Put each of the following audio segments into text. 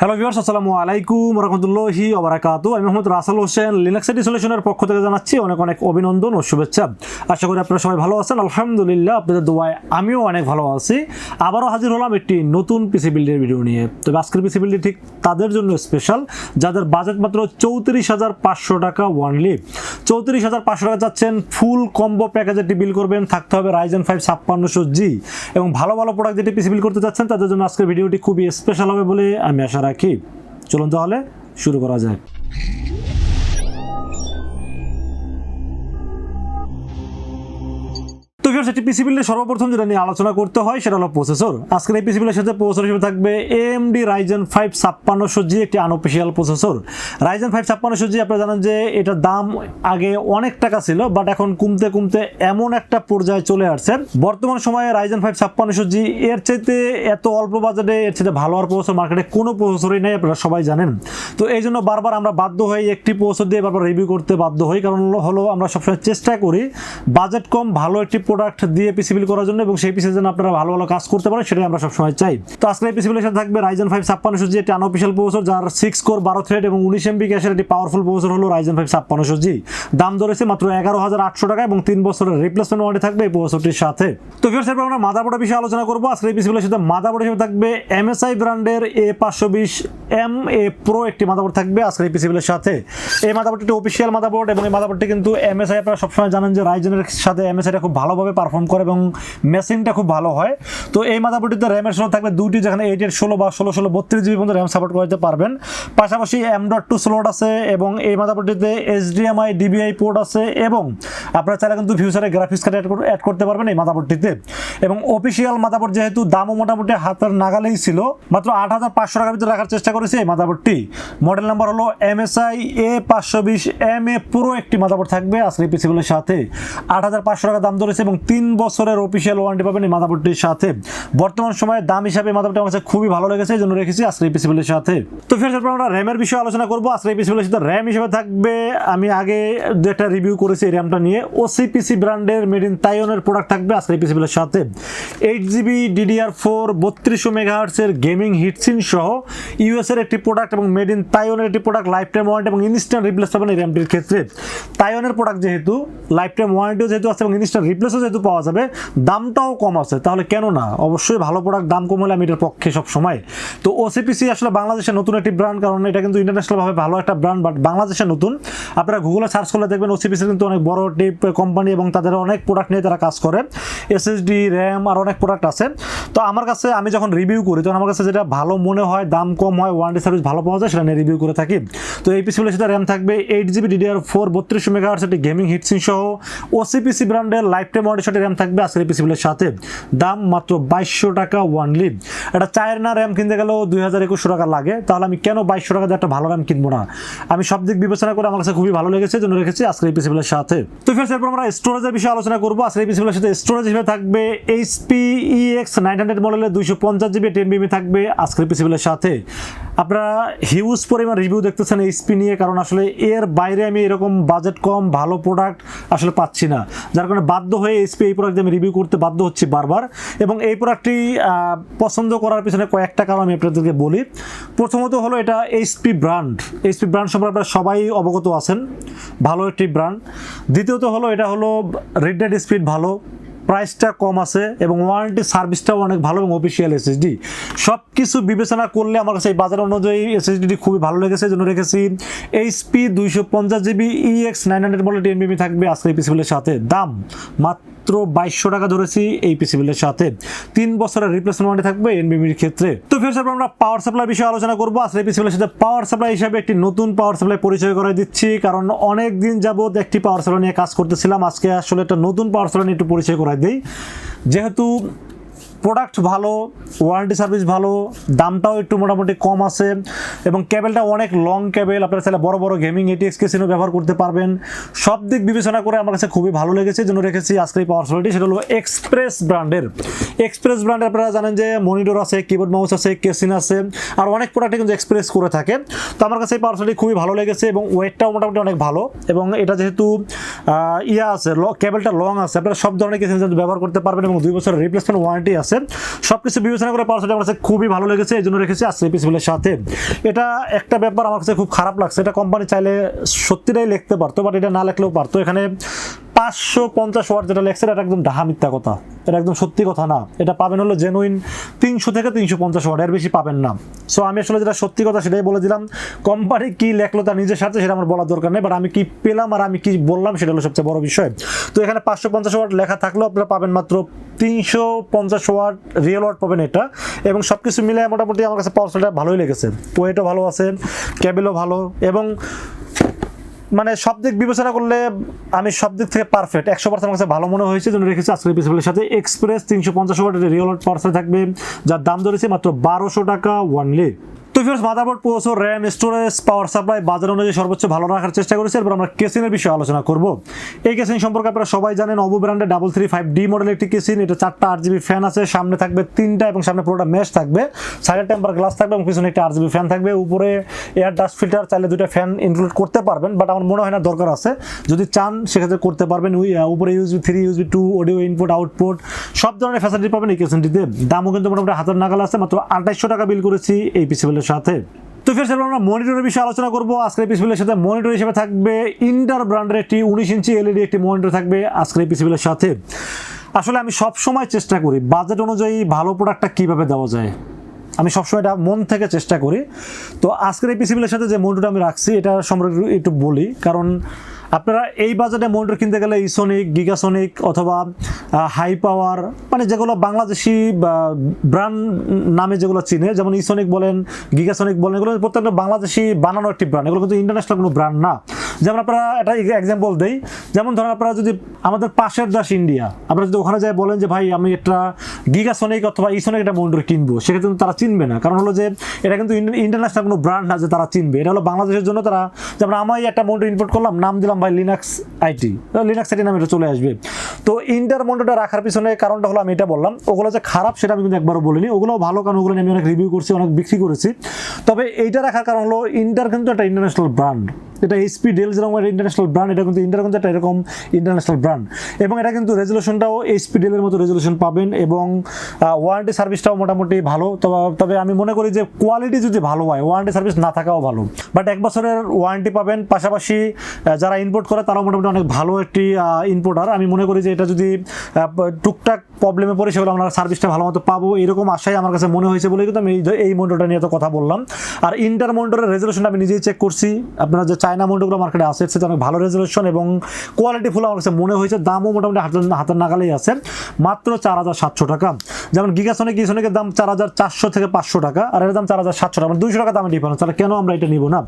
Hello viewers আসসালামু আলাইকুম রহমতুল্লাহি ওবারাকাতু আমি মোহাম্মদ রাসেল হোসেন লিনাক্স এডি সলিউশনের পক্ষ থেকে জানাচ্ছি অনেক অনেক অভিনন্দন ও শুভেচ্ছা। আশা করি আপনারা সবাই ভালো আছেন, আলহামদুলিল্লাহ, আপনাদের দোয়ায় আমিও অনেক ভালো আছি। আবারও হাজির হলাম একটি নতুন পিসি বিল্ডের ভিডিও নিয়ে। তবে আজকের পিসি বিল্ডটি ঠিক তাদের জন্য স্পেশাল যাদের বাজেট মাত্র চৌত্রিশ হাজার পাঁচশো টাকা ওয়ানলি চৌত্রিশ হাজার পাঁচশো টাকা যাচ্ছেন ফুল কম্বো প্যাকেজে একটি বিল করবেন, থাকতে হবে রাইজেন ফাইভ ছাপ্পান্নশো জি এবং ভালো ভালো প্রোডাক্ট যেটি পিসি বিল করতে যাচ্ছেন, তাদের জন্য আজকের ভিডিওটি খুবই স্পেশাল হবে বলে আমি আশা রাখি। চলুন তাহলে শুরু করা যাক। তো ভিউয়ার্স একটি পিসি বিল্ডের সর্বপ্রথম যেটা নিয়ে আলোচনা করতে হয়, সেটা হলো প্রসেসর আজকের এই পিসি বিল্ডের সাথে প্রসেসর হিসেবে থাকবে এএমডি রাইজেন ফাইভ ছাপ্পান্নশো জি একটি আনঅফিসিয়াল প্রসেসর রাইজেন ফাইভ ছাপ্পান্নশো জি আপনারা জানেন যে এটার দাম আগে অনেক টাকা ছিল বাট এখন কমতে কমতে এমন একটা পর্যায়ে চলে আসছে। বর্তমান সময়ে রাইজেন ফাইভ ছাপ্পান্নশো জি এর চাইতে এত অল্প বাজেটে, এর চাইতে ভালো আর প্রসেসর মার্কেটে কোনো প্রসেসরই নেই, আপনারা সবাই জানেন। তো এই জন্য বারবার আমরা বাধ্য হই একটি প্রসেসর দিয়ে বারবার রিভিউ করতে বাধ্য হই, কারণ হলো আমরা সবসময় চেষ্টা করি, বাজেট কম, ভালো একটি প্রোডাক্ট দিয়ে পিসি বিল করার জন্য এবং সেই পিসির জন্য আপনারা ভালো ভালো কাজ করতে পারেন, সেটাই আমরা সবসময় চাই। তো আজকে এই পিসি বিলের সাথে থাকবে রাইজেন ফাইভ ছাপ্পান্নশো জি, একটি আনঅফিসিয়াল প্রসেসর যার সিক্স কোর বারো থ্রেড এবং উনিশ এমবি ক্যাশের একটি পাওয়ারফুল প্রসেসর হলো রাইজেন ফাইভ ছাপ্পান্নশো জি। দাম ধরেছে মাত্র এগারো হাজার আটশো টাকা এবং তিন বছরের রিপ্লেসমেন্ট ওয়ারেন্টি থাকবে এই প্রসেসরটির সাথে। তো ফির এরপর আমরা মাদাবোর্ডের বিষয়ে আলোচনা করব। আজকে এই পিসি বিলের সাথে মাদাবোর্ড হিসেবে থাকবে এমএসআই ব্র্যান্ডের এ পাঁচশো বিশ এম এ প্রো একটি মাদাবোর্ড থাকবে আজকের এই পিসি বিলের সাথে। এই মাদাবোর্ডটি অফিসিয়াল মাদাবোর্ড এবং এই মাদাবোর্ডটি কিন্তু এমএসআই আপনারা সবসময় জানেন যে রাইজেনের সাথে এমএসআইটা খুব ভালোভাবে পারফর্ম করে এবং মেশিনটা খুব ভালো হয়। তো এই মাদাবোর্ডটিতে র্যামের ষোলো থাকবে দুটি যেখানে এইট এর ষোলো বা ষোলো ষোলো, বত্রিশ জিবি পর্যন্ত র্যাম সাপোর্ট করতে পারবেন। পাশাপাশি এম ডট টু স্লোট আছে এবং এই মাদাবোর্ডটিতে এইচডিএমআই ডিবিআই পোর্ট আছে এবং আপনারা চাইলে কিন্তু ফিউচারে গ্রাফিক্স কার্ড অ্যাড করতে পারবেন এই মাদাবোর্ডটিতে এবং অফিসিয়াল মাদাবোর্ড যেহেতু দামও মোটামুটি হাতের নাগালেই ছিল, মাত্র আট হাজার পাঁচশো টাকার ভিতরে রাখার চেষ্টা করেছে এই মাদাবোর্ডটি মডেল নাম্বার হলো এমএসআই এ পাঁচশো বিশ এম এ পুরো একটি মাদাবোর্ড থাকবে আসলে পিসিগুলোর সাথে। আট হাজার পাঁচশো টাকা দাম ধরেছে এবং তিন বছরের অফিসিয়াল ওয়ারেন্টি পাবেন এই মাদাবোর্ডটির সাথে। বর্তমান সময়ে দাম হিসাবে মাদাবোর্ডটি আমার কাছে খুবই ভালো লেগেছে, এই জন্য রেখেছি আজকে এই পিসিগুলোর সাথে। তো ফের এরপর আমরা র্যামের বিষয়ে আলোচনা করব। আজকে এই পিসিগুলোর সাথে র্যাম হিসেবে থাকবে। আমি আগে একটা রিভিউ করেছি এই র্যামটা নিয়ে। ওসিপিসি ব্র্যান্ডের মেড ইন তাইওনের প্রোডাক্ট থাকবে আজকে এই পিসিগুলোর সাথে। এইট জিবি ডিডিআর ফোর বত্রিশশো মেগাহার্টসের গেমিং হিটসিন সহ ইউএস এর একটি প্রোডাক্ট এবং মেড ইন তাইওনের একটি প্রোডাক্ট লাইফ টাইম ওয়ারেন্টি এবং ইনস্ট্যান্ট রিপ্লেস পাবেন এই র্যামটির ক্ষেত্রে। তাইওনের প্রোডাক্ট যেহেতু লাইফ টাইম ওয়ারেন্টিও যেহেতু আছে এবং ইনস্ট্যান্ট রিপ্লেসও যেহেতু পাওয়া যাবে, দামটাও কম আছে। তাহলে কেন না? অবশ্যই ভালো প্রোডাক্ট দাম কম হলে আমি এটার পক্ষে সব সময় তো ওসিপিসি আসলে বাংলাদেশের নতুন একটি ব্র্যান্ড কারণ এটা কিন্তু ইন্টারন্যাশনালভাবে ভালো একটা ব্র্যান্ড বাট বাংলাদেশে নতুন। আপনারা গুগলে সার্চ করলে দেখবেন ওসিপিসি কিন্তু অনেক বড় টিপ কোম্পানি এবং তাদের অনেক প্রোডাক্ট নিয়ে তারা কাজ করে। এসএসডি র্যাম আর অনেক প্রোডাক্ট আছে। তো আমার কাছে আমি যখন রিভিউ করি, তখন আমার কাছে যেটা ভালো মনে হয়, দাম কম হয় ওয়ারেন্টি সার্ভিস ভালো পাওয়া যায়, সেটা নিয়ে রিভিউ করে থাকি। তো এই পিসিগুলোর সাথে র্যাম থাকবে এইট জিবি ডিডিআর ফোর বত্রিশ মেগাহার্স একটি গেমিং হিটসিং সহ। ওসিপিসি ব্র্যান্ডের লাইফ টাইম ওয়ারেন্টি সাথে র্যাম থাকবে আজকের এই পিসিগুলোর সাথে। দাম মাত্র বাইশশো টাকা ওয়ান লিড এটা চায়ের না র্যাম কিনতে গেলেও দুই হাজার একুশশো টাকা লাগে। তাহলে আমি কেন বাইশশো টাকা একটা ভালো র্যাম কিনবো না? আমি সব দিক বিবেচনা করে আমার কাছে খুবই ভালো লেগেছে জন্য রেখেছি আজকের এই পিসিগুলোর সাথে। তো ফের এরপর আমরা স্টোরেজের বিষয়ে আলোচনা করব। আজকের এই পিসিগুলোর সাথে স্টোরেজ হিসেবে থাকবে এইচপি ইএক্স নাইন হান্ড্রেড মডেলের দুইশো পঞ্চাশ জিবি টেন বিবি থাকবে আজকের পিসিগুলোর সাথে। আপনারা হিউজ পরিমাণ রিভিউ দেখতেছেন এইচপি নিয়ে, কারণ আসলে এর বাইরে আমি এরকম বাজেট কম, ভালো প্রোডাক্ট আসলে পাচ্ছি না। যার কারণে বাধ্য হয়ে এইচপি এই প্রোডাক্ট আমি রিভিউ করতে বাধ্য হচ্ছি বারবার। এবং এই প্রোডাক্টটি পছন্দ করার পিছনে কয়েকটা কারণ আমি আপনাদেরকে বলি। প্রথমত হলো এটা এইচপি ব্র্যান্ড এইচপি ব্র্যান্ড সম্পর্কে আপনারা সবাই অবগত আছেন। ভালো একটি ব্র্যান্ড দ্বিতীয়ত হলো এটা হলো রিডেড স্পিড ভালো। প্রাইসটা কম আছে এবং ওয়ারেন্টি সার্ভিসটাও অনেক ভালো এবং অফিসিয়াল এসএসডি সব কিছু বিবেচনা করলে আমার কাছে এই বাজার অনুযায়ী এসএসডিটি খুবই ভালো লেগেছে জন্য রেখেছি। এইচপি দুইশো পঞ্চাশ জিবি ইএক্স নাইন হান্ড্রেড বলে টেন থাকবে আজকে পিসিবিলের সাথে। দাম মাত্র বাইশশো টাকা ধরেছি এই পিসিবিলের সাথে। তিন বছরের রিপ্লেসমেন্ট ওয়ারেন্টি থাকবে এনবিবির ক্ষেত্রে। তো ফের তারপর আমরা পাওয়ার সাপ্লাই বিষয়ে আলোচনা করব। আসলে পিসিবিলের সাথে পাওয়ার সাপ্লাই হিসাবে একটি নতুন পাওয়ার সাপ্লাই পরিচয় করে দিচ্ছি। কারণ অনেক দিন যাবত একটি পাওয়ার সাপ্লাই নিয়ে কাজ করতেছিলাম। আজকে আসলে একটা নতুন পাওয়ার সাপ্লাই নিয়ে একটু পরিচয় করাই দিই। যেহেতু প্রোডাক্ট ভালো ওয়ারেন্টি সার্ভিস ভালো, দামটাও একটু মোটামুটি কম আছে এবং কেবেলটা অনেক লং কেবেল আপনারা চাইলে বড় বড় গেমিং এটিএক্স কেসিনও ব্যবহার করতে পারবেন। সব দিক বিবেচনা করে আমার কাছে খুবই ভালো লেগেছে, জন্য রেখেছি আজকের পাওয়ার সোলিটি সেটা হলো এক্সপ্রেস ব্র্যান্ডের এক্সপ্রেস ব্র্যান্ডের আপনারা জানেন যে মনিটর আছে কিবোর্ড মাউস আছে কেসিন আছে, আর অনেক প্রোডাক্টে কিন্তু এক্সপ্রেস করে থাকে। তো আমার কাছে এই পাওয়ার সোলিটি খুবই ভালো লেগেছে এবং ওয়েটটাও মোটামুটি অনেক ভালো এবং এটা যেহেতু ইয়া আছে কেবলটা লং আছে, আপনারা সব ধরনের কেসিং ব্যবহার করতে পারবেন এবং দুই বছরের রিপ্লেসমেন্ট ওয়ারেন্টি আছে। সব কিছু বিবেচনা করে পাওয়ার আমার কাছে খুবই ভালো লেগেছে, এই জন্য রেখেছি আর পিসিবিলের সাথে। এটা একটা ব্যাপার আমার কাছে খুব খারাপ লাগছে, এটা কোম্পানি চাইলে সত্যিটাই লিখতে পারতো বাট এটা না লিখলেও পারতো। এখানে পাঁচশো পঞ্চাশ ওয়াট যেটা লেখছে, এটা একদম ডাহা মিথ্যা কথা। এটা একদম সত্যি কথা না। এটা পাবেন হলো জেনুইন তিনশো থেকে তিনশো পঞ্চাশ ওয়াট, এর বেশি পাবেন না। সো আমি আসলে যেটা সত্যি কথা সেটাই বলে দিলাম। কোম্পানি কি লেখলো তার নিজের সাথে সেটা আমার বলার দরকার নেই। বাট আমি কি পেলাম আর আমি কি বললাম, সেটা হলো সবচেয়ে বড় বিষয়। তো এখানে পাঁচশো পঞ্চাশ ওয়াট লেখা থাকলেও আপনারা পাবেন মাত্র তিনশো পঞ্চাশ ওয়াট রিয়েল ওয়াট পাবেন এটা। এবং সব কিছু মিলে মোটামুটি আমার কাছে পাওয়ার ভালোই লেগেছে। ওয়েটও ভালো আছে ক্যাবেলও ভালো। এবং মানে সব দিক বিবেচনা করলে আমি সব দিক থেকে পারফেক্ট একশো পার্সেন্ট আমার কাছে ভালো মনে হয়েছে জন্য রেখেছি আজকের পিসিবিলের সাথে। এক্সপ্রেস তিনশো পঞ্চাশ ওয়াটের রিয়েল পার্সেল থাকবে, যার দাম ধরেছে মাত্র বারোশো টাকা ওয়ানলি তো ফিরস motherboard processor RAM storage power supply বাজার অনুযায়ী সর্বোচ্চ ভালো রাখার চেষ্টা করেছি। এরপর আমরা কেসিনের বিষয়ে আলোচনা করব। এই কেসিন সম্পর্কে আপনারা সবাই জানেন অবু ব্র্যান্ডের double three five D model একটি কেসিন এটা চারটা আট জিবি ফ্যান আছে, সামনে থাকবে তিনটা এবং সামনে পুরোটা মেশ থাকবে। সাইডে টেম্পার গ্লাস থাকবে এবং পিছনে একটা আট জিবি ফ্যান থাকবে। উপরে এয়ার ডাস্ট ফিল্টার চাইলে দুটো ফ্যান ইনক্লুড করতে পারবেন বাট আমার মনে হয় না দরকার আছে। যদি চান, সেক্ষেত্রে করতে পারবেন। উপরে USB three USB two audio input output সব ধরনের ফ্যাসিলিটি পাবেন এই কেসিনটিতে দামও কিন্তু মোটামুটি হাতের নাগাল আছে, মাত্র আঠাইশশো টাকা বিল করেছি, এই পিসিবেলের সাথে। তো ফের সেরকম আমরা মনিটরের বিষয়ে আলোচনা করব। আজকের পিসিবিলের সাথে মনিটর হিসেবে থাকবে ইন্টার ব্র্যান্ডের একটি উনিশ ইঞ্চি এলইডি একটি মনিটর থাকবে আজকের পিসিবিলের সাথে। আসলে আমি সব সময় চেষ্টা করি বাজেট অনুযায়ী ভালো প্রোডাক্টটা কীভাবে দেওয়া যায়। আমি সবসময় এটা মন থেকে চেষ্টা করি। তো আজকের এই পিসিবিলের সাথে যে মনিটরটা আমি রাখছি, এটা সম্পর্কে একটু বলি। কারণ আপনারা এই বাজারে মনিটর কিনতে গেলে ইসোনিক গিগাসোনিক অথবা হাই পাওয়ার মানে যেগুলো বাংলাদেশি ব্র্যান্ড নামে যেগুলো চিনে, যেমন ইসোনিক বলেন গিগাসোনিক বলেন, এগুলো প্রত্যেকটা বাংলাদেশি বানানো একটি ব্র্যান্ড এগুলো কিন্তু ইন্টারন্যাশনাল কোনো ব্র্যান্ড না। যেমন আপনারা একটা এক্সাম্পল দেই। যেমন ধরেন আপনারা যদি আমাদের পাশের দেশ ইন্ডিয়া, আপনারা যদি ওখানে যায় বলেন যে, ভাই, আমি একটা গিগাসোনিক অথবা ইসোনিক একটা মনিটর কিনবো। সেক্ষেত্রে কিন্তু তারা চিনবে না। কারণ হলো যে, এটা কিন্তু ইন্টারন্যাশনাল কোনো ব্র্যান্ড না যে তারা চিনবে। এটা হলো বাংলাদেশের জন্য তারা, যেমন আমি একটা মনিটর ইনপুট করলাম, নাম দিলাম, ভাই লিনাক্স আইটি লিনাক্স আইটি নামে এটা চলে আসবে। তো ইন্টার মনিটরটা রাখার পিছনে কারণটা হলো আমি এটা বললাম। ওগুলো যে খারাপ সেটা আমি কিন্তু একবারও বলিনি। ওগুলো ভালো, কারণ ওগুলো আমি অনেক রিভিউ করছি, অনেক বিক্রি করেছি। তবে এইটা রাখার কারণ হলো ইন্টার কিন্তু একটা ইন্টারন্যাশনাল ব্র্যান্ড এটা এইচপি ডেল যেরকম একটা ইন্টারন্যাশনাল ব্র্যান্ড এটা কিন্তু ইন্টার একটা এরকম ইন্টারন্যাশনাল ব্র্যান্ড এবং এটা কিন্তু রেজলিউশনটাও এইচপি ডেলের মতো রেজলিউশন পাবেন এবং ওয়ারেন্টি সার্ভিসটাও মোটামুটি ভালো। তবে আমি মনে করি যে কোয়ালিটি যদি ভালো হয় ওয়ারেন্টি সার্ভিস না থাকাও ভালো। বাট এক বছরের ওয়ারেন্টি পাবেন। পাশাপাশি যারা ইম্পোর্ট করে, তারাও মোটামুটি অনেক ভালো একটি ইম্পোর্টার আমি মনে করি যে এটা যদি টুকটাক প্রবলেমে পড়ে, সেগুলো আমরা সার্ভিসটা ভালো মতো পাবো। এরকম আশাই আমার কাছে মনে হয়েছে বলে কিন্তু আমি এই- মন্ডলটা নিয়ে তো কথা বললাম। আর ইন্টার মন্ডলের রেজলিউশন আমি নিজেই চেক করছি। আপনারা যে চায়না মন্ডলগুলো মার্কেটে আছে। সেটা অনেক ভালো রেজলিউশন এবং কোয়ালিটি ফুল আমার কাছে মনে হয়েছে। দামও মোটামুটি হাতের হাতের নাগালেই আছে। মাত্র চার হাজার সাতশো টাকা। যেমন গিগাসনে গিগাসনিকের দাম চার হাজার চারশো থেকে পাঁচশো টাকা, আর এর দাম চার হাজার সাতশো টাকা মানে দুইশো টাকা দামে ডিফারেন্স তাহলে কেন আমরা এটা নিব না?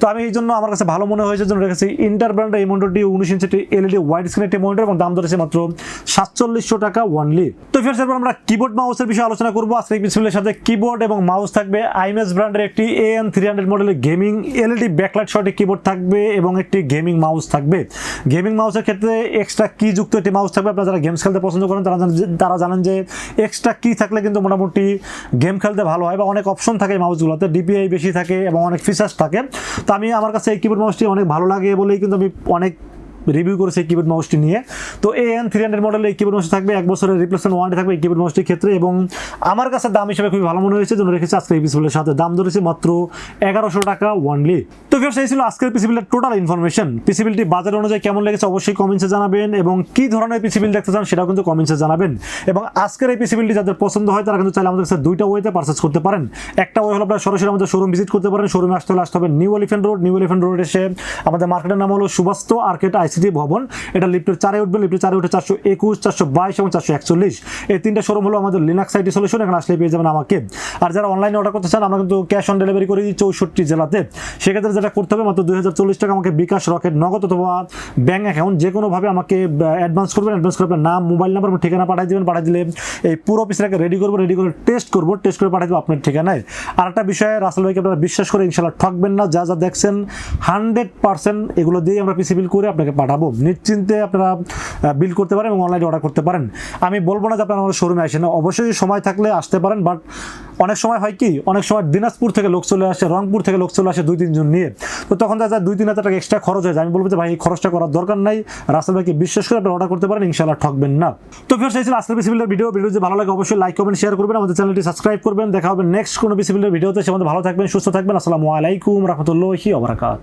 তো আমি এই জন্য আমার কাছে ভালো মনে হয়েছে জন্য রেখেছি ইন্টার ব্র্যান্ডের এই মন্ডলটি উনিশ ইঞ্চি এলইডি ওয়াইড স্ক্রিন একটি মনিটর এবং দাম ধরেছে মাত্র সাতচল্লিশশো টাকা ওয়ানলি তো ফের এরপর আমরা কিবোর্ড মাউসের বিষয়ে আলোচনা করব। আজকে পিছনের সাথে কিবোর্ড এবং মাউস থাকবে। আইএমএস ব্র্যান্ডের একটি এ এন থ্রি হান্ড্রেড মডেলের গেমিং এলইডি ব্যাকলাইট শর্টে কিবোর্ড থাকবে এবং একটি গেমিং মাউস থাকবে। গেমিং মাউসের ক্ষেত্রে এক্সট্রা কি যুক্ত একটি মাউস থাকবে। আপনারা যারা গেমস খেলতে পছন্দ করেন, তারা তারা জানেন যে এক্সট্রা কি থাকলে কিন্তু মোটামুটি গেম খেলতে ভালো হয় বা অনেক অপশন থাকে মাউসগুলোতে ডিপিআই বেশি থাকে এবং অনেক ফিচার্স থাকে। তো আমি আমার কাছে এই কিবোর্ড মাউসটি অনেক ভালো লাগে বলেই কিন্তু আমি অনেক রিভিউ করেছে কিবোর্ড মাউসটি নিয়ে। তো এ এন থ্রি হান্ড্রেড মডেলের এই কিবোর্ড মাউস থাকবে, এক বছরের রিপ্লেসমেন্ট ওয়ারেন্টি থাকবে এই কিবোর্ড মাউসটির ক্ষেত্রে এবং আমার কাছে দাম হিসেবে খুবই ভালো মনে হয়েছে, জন্য রেখেছে আজকের এই পিসিবিলের সাথে। দাম ধরেছে মাত্র এগারোশো টাকা ওয়ানলি তো সেই ছিল আজকের পিসিবিলের টোটাল ইনফরমেশন পিসিবিলটি বাজার অনুযায়ী কেমন লেগেছে অবশ্যই কমেন্টসে জানাবেন এবং কি ধরনের পিসিবিল দেখতে চান সেটাও কিন্তু কমেন্টসে জানাবেন। এবং আজকের এই পিসিবিলটি যাদের পছন্দ হয়, তারা কিন্তু চাইলে আমাদের কাছে দুইটা ওয়েতে পারচেস করতে পারেন। একটা ওয়ে হলো আপনারা সরাসরি আমাদের শোরুম ভিজিট করতে পারেন। শোরুমে আসতে হলে আসতে হবে new elephant road new elephant road এসে আমাদের মার্কেটের নাম হলো সুবাস্ত আর্কেট আইসিটি ভবন, এটা লিফটের চারে উঠবে, লিফটের চারে উঠে চারশো একুশ, চারশো বাইশ এবং চারশো একচল্লিশ। এই তিনটা শোরুম হলো আমাদের লিনাক্স আইটি সলিউশন এখানে আসলে পেয়ে যাবেন আমাকে। আর যারা অনলাইনে অর্ডার করতে চান, আমরা কিন্তু ক্যাশ অন ডেলিভারি করি চৌষট্টি জেলাতে। সেক্ষেত্রে যেটা করতে হবে, মাত্র দুই হাজার চল্লিশ টাকা আমাকে বিকাশ রকেট, নগদ অথবা ব্যাঙ্ক অ্যাকাউন্ট যে কোনোভাবে আমাকে অ্যাডভান্স করবেন অ্যাডভান্স করে আপনার নাম মোবাইল নাম্বার ঠিকানা পাঠিয়ে দেবেন, পাঠিয়ে দিলে এই পুরো পিসটাকে রেডি করব রেডি করে টেস্ট করব টেস্ট করে পাঠিয়ে দেবো আপনার ঠিকানায়। আর একটা বিষয়ে রাসেল ভাইকে আপনারা বিশ্বাস করে ইনশাল্লাহ ঠকবেন না, যা যা দেখছেন হান্ড্রেড পার্সেন্ট এগুলো দিয়ে আমরা পিসি বিল করে আপনাকে পাঠাবো। নিশ্চিন্তে আপনারা বিল করতে পারেন এবং অনলাইনে অর্ডার করতে পারেন। আমি বলব না যে আপনারা আমাদের শোরুমে আসেন অবশ্যই সময় থাকলে আসতে পারেন বাট অনেক সময় হয় কি, অনেক সময় দিনাজপুর থেকে লোক চলে আসে, রংপুর থেকে লোক চলে আসে দুই, তিনজন নিয়ে। তো তখন দেখা যায় দুই, তিন হাজার টাকা এক্সট্রা খরচ হয়ে যায়। আমি বলব যে ভাই, এই খরচটা করার দরকার নাই। রাসেল ভাইকে বিশ্বাস করে আপনি অর্ডার করতে পারেন ইনশাল্লাহ ঠকবেন না। তো ফির সেই ছিল আজকের বিসিবিলের ভিডিও ভিডিও যদি ভালো লাগে, অবশ্যই লাইক কমেন্ট শেয়ার করবেন। আমাদের চ্যানেলটি সাবস্ক্রাইব করবেন। দেখা হবে নেক্সট কোনো বিসিবিলের ভিডিওতে সে ভালো থাকবেন, সুস্থ থাকবেন। আসসালামু আলাইকুম, রহমতুল্লাহি ওবরাকাত